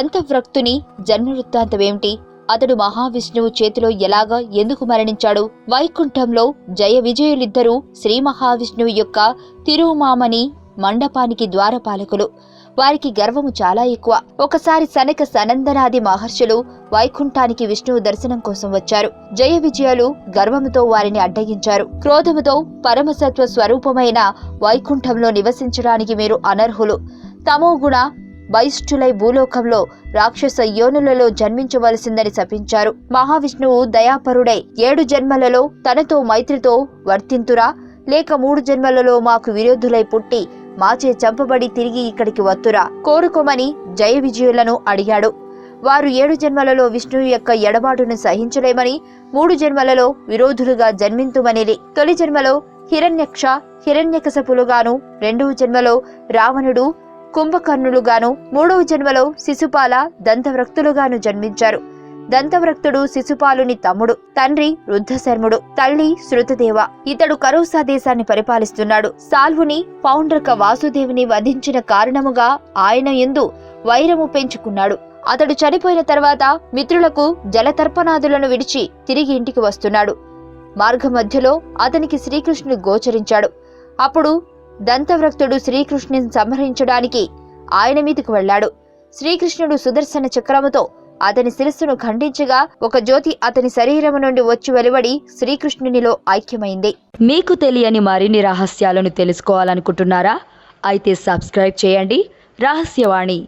దంతవ్రక్తుని జన్మ వృత్తాంతమేమిటి అతడు మహావిష్ణువు చేతిలో ఎలాగా ఎందుకు మరణించాడు? వైకుంఠంలో జయ విజయులిద్దరూ శ్రీ మహావిష్ణువు యొక్క తిరుమామని మండపానికి ద్వారపాలకులు. వారికి గర్వము చాలా ఎక్కువ. ఒకసారి సనక సనందనాది మహర్షులు వైకుంఠానికి విష్ణువు దర్శనం కోసం వచ్చారు. జయ విజయాలు గర్వముతో వారిని అడ్డగించారు. క్రోధముతో పరమసత్వ స్వరూపమైన వైకుంఠంలో నివసించడానికి మీరు అనర్హులు. తమో గుణ బహిష్ఠులై భూలోకంలో రాక్షస యోనులలో జన్మించవలసిందని శపించారు. మహావిష్ణువు దయాపరుడై ఏడు జన్మలలో తనతో మైత్రితో వర్తింతురా? లేక మూడు జన్మలలో మాకు విరోధులై పుట్టి మాచే చంపబడి తిరిగి ఇక్కడికి వత్తురా? కోరుకోమని జయ విజయులను అడిగాడు. వారు ఏడు జన్మలలో విష్ణువు యొక్క ఎడబాటును సహించలేమని మూడు జన్మలలో విరోధులుగా జన్మింతుమనిరి. తొలి జన్మలో హిరణ్యక్ష హిరణ్యకశపులుగాను రెండవ జన్మలో రావణుడు కుంభకర్ణులుగాను మూడవ జన్మలో శిశుపాల దంతవ్రక్తులుగాను జన్మించారు. దంతవ్రక్తుడు శిశుపాలుని తమ్ముడు తండ్రి వృద్ధశర్ముడు తల్లి శృతదేవ. ఇతడు కరౌసా దేశాన్ని పరిపాలిస్తున్నాడు. సాల్వుని పౌండ్రక వాసుదేవుని వధించిన కారణముగా ఆయన ఎందు వైరము పెంచుకున్నాడు. అతడు చనిపోయిన తర్వాత మిత్రులకు జలతర్పణాదులను విడిచి తిరిగి ఇంటికి వస్తున్నాడు. మార్గమధ్యలో అతనికి శ్రీకృష్ణుడు గోచరించాడు. అప్పుడు దంతవ్రక్తుడు శ్రీకృష్ణుని సంహరించడానికి ఆయన మీదకు వెళ్ళాడు. శ్రీకృష్ణుడు సుదర్శన చక్రముతో అతని శిరస్సును ఖండించగా ఒక జ్యోతి అతని శరీరము నుండి వచ్చి వెలువడి శ్రీకృష్ణునిలో ఐక్యమైంది. మీకు తెలియని మరిన్ని రహస్యాలను తెలుసుకోవాలనుకుంటున్నారా? అయితే సబ్స్క్రైబ్ చేయండి. రహస్యవాణి